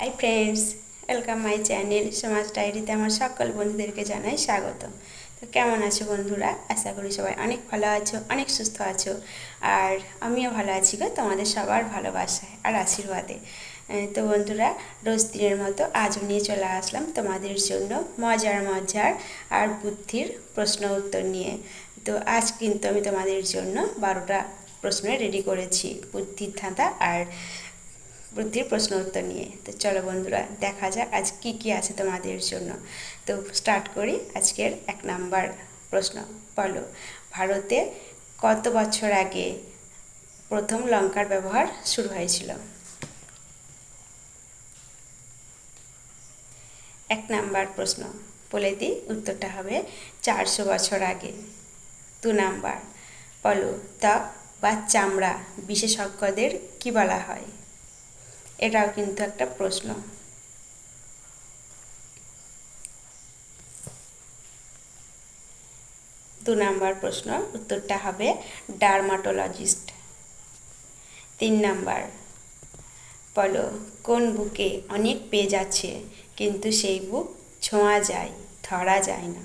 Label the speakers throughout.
Speaker 1: Hi friends welcome my channel সমাজ ডায়েরিতে আমার সকল বন্ধুদেরকে জানাই স্বাগত। তো কেমন আছো বন্ধুরা? আশা করি সবাই অনেক ভালো আছো, অনেক সুস্থ আছো। আর আমিও ভালো আছি গো, তোমাদের সবার ভালোবাসায় আর আশীর্বাদে। তো বন্ধুরা, রোজ দিনের মতো আজও নিয়ে চলে আসলাম তোমাদের জন্য মজার মজার আর বুদ্ধির প্রশ্ন উত্তর নিয়ে। তো আজ কিন্তু আমি তোমাদের জন্য বারোটা প্রশ্ন রেডি করেছি, বুদ্ধির ধাঁধা আর বুদ্ধির প্রশ্ন উত্তর নিয়ে। তো চলো বন্ধুরা, দেখা যাক আজ কি কি আছে তোমাদের জন্য। তো স্টার্ট করি আজকের এক নাম্বার প্রশ্ন। বলো, ভারতে কত বছর আগে প্রথম লঙ্কার ব্যবহার শুরু হয়েছিল? এক নাম্বার প্রশ্ন, বলে দিই, উত্তরটা হবে চারশো বছর আগে। দু নাম্বার, বলো, ত্বক বা চামড়া বিশেষজ্ঞদের কি বলা হয়? এটাও কিন্তু একটা প্রশ্ন। দু নাম্বার প্রশ্ন, উত্তরটা হবে ডার্মাটোলজিস্ট। তিন নাম্বার, বলো, কোন বুকে অনেক পেজ আছে, কিন্তু সেই বুক ছোঁয়া যায়, ধরা যায় না?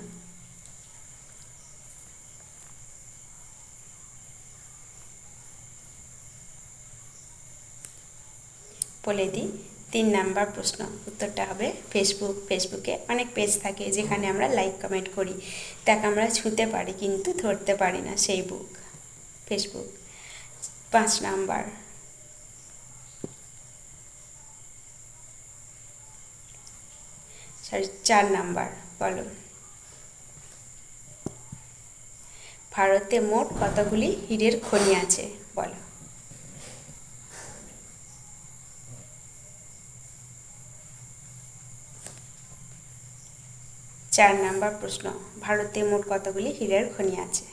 Speaker 1: বলে দিই, তিন নাম্বার প্রশ্ন। উত্তরটা হবে ফেসবুক ফেসবুকে অনেক পেজ থাকে যেখানে আমরা লাইক কমেন্ট করি। তাকে আমরা ছুঁতে পারি কিন্তু ধরতে পারি না সেই বুক ফেসবুক পাঁচ নাম্বার। সরি চার নাম্বার, বলো। ভারতে মোট কতগুলি হীরের খনি আছে? বলো। চার নাম্বার প্রশ্ন, ভারতে মোট কতগুলি হীরের খনি আছে?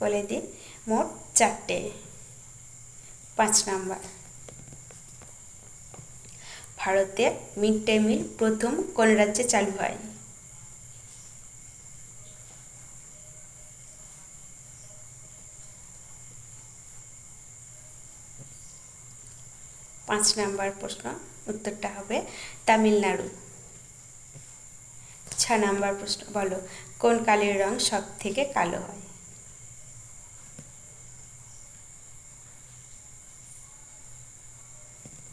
Speaker 1: বলে দিই মোট চারটে। পাঁচ নাম্বার। ভারতে মিড ডে মিল প্রথম কোন রাজ্যে চালু হয়? পাঁচ নাম্বার প্রশ্ন উত্তরটা হবে তামিলনাড়ু। ছ নাম্বার প্রশ্ন, বলো, কোন কালির রং সব থেকে কালো হয়?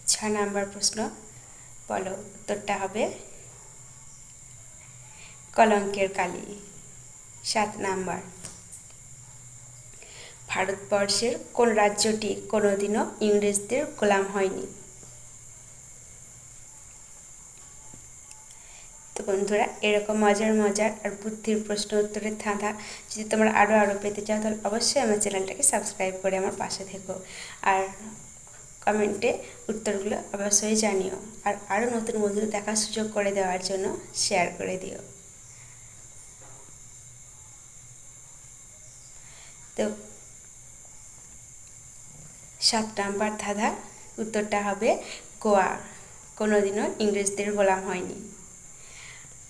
Speaker 1: ছ নাম্বার প্রশ্ন, বলো, উত্তরটা হবে কলঙ্কের কালি। সাত নাম্বার, ভারতবর্ষের কোন রাজ্যটি কোনোদিনও ইংরেজদের গোলাম হয়নি? বন্ধুরা, এরকম মজার মজার আর বুদ্ধির প্রশ্ন উত্তরের ধাঁধা যদি তোমরা আরও আরও পেতে চাও, তাহলে অবশ্যই আমার চ্যানেলটাকে সাবস্ক্রাইব করে আমার পাশে থেকো। আর কমেন্টে উত্তরগুলো অবশ্যই জানিও। আর আরও নতুন বন্ধু দেখার সুযোগ করে দেওয়ার জন্য শেয়ার করে দিও। তো সাত নাম্বার ধাঁধা, উত্তরটা হবে গোয়া। কোনোদিনও ইংরেজদের গোলাম হয়নি।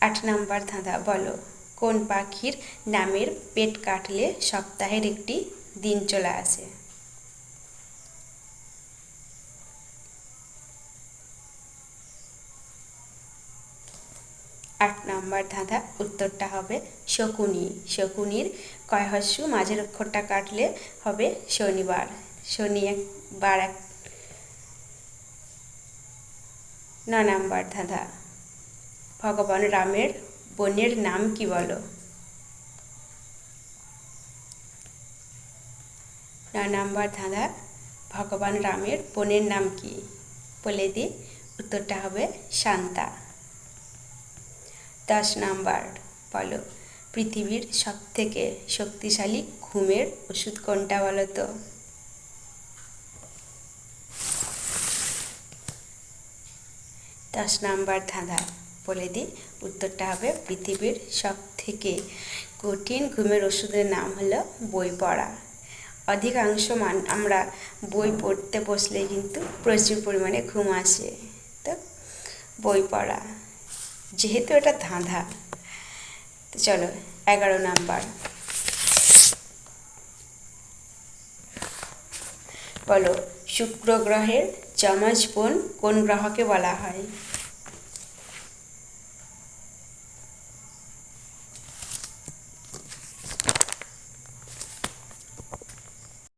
Speaker 1: আট নাম্বার ধাঁধা, বলো। কোন পাখির নামের পেট কাটলে সপ্তাহের একটি দিন চলে আসে? আট নাম্বার ধাঁধা, উত্তরটা হবে শকুনি। শকুনির কয়হস্যু মাঝের অক্ষরটা কাটলে হবে শনিবার। শনি একবার এক ন নাম্বার ধাঁধা। ভগবান রামের বোনের নাম কি বলো? ন, নাম্বার ধাঁধা, ভগবান রামের বোনের নাম কি? বলে দিই উত্তরটা হবে শান্তা। দশ নাম্বার, বলো, পৃথিবীর সব থেকে শক্তিশালী ঘুমের ওষুধ কোনটা বলো তো? দশ নাম্বার ধাঁধা বলে দিই উত্তরটা হবে পৃথিবীর সব থেকে কঠিন ঘুমের ওষুধের নাম হলো বই পড়া। অধিকাংশ মান আমরা বই পড়তে বসলে কিন্তু প্রচুর পরিমাণে ঘুম আসে। তো বই পড়া, যেহেতু এটা ধাঁধা, তো চলো এগারো নাম্বার। বলো, শুক্র গ্রহের যমজ বোন কোন গ্রহকে বলা হয়?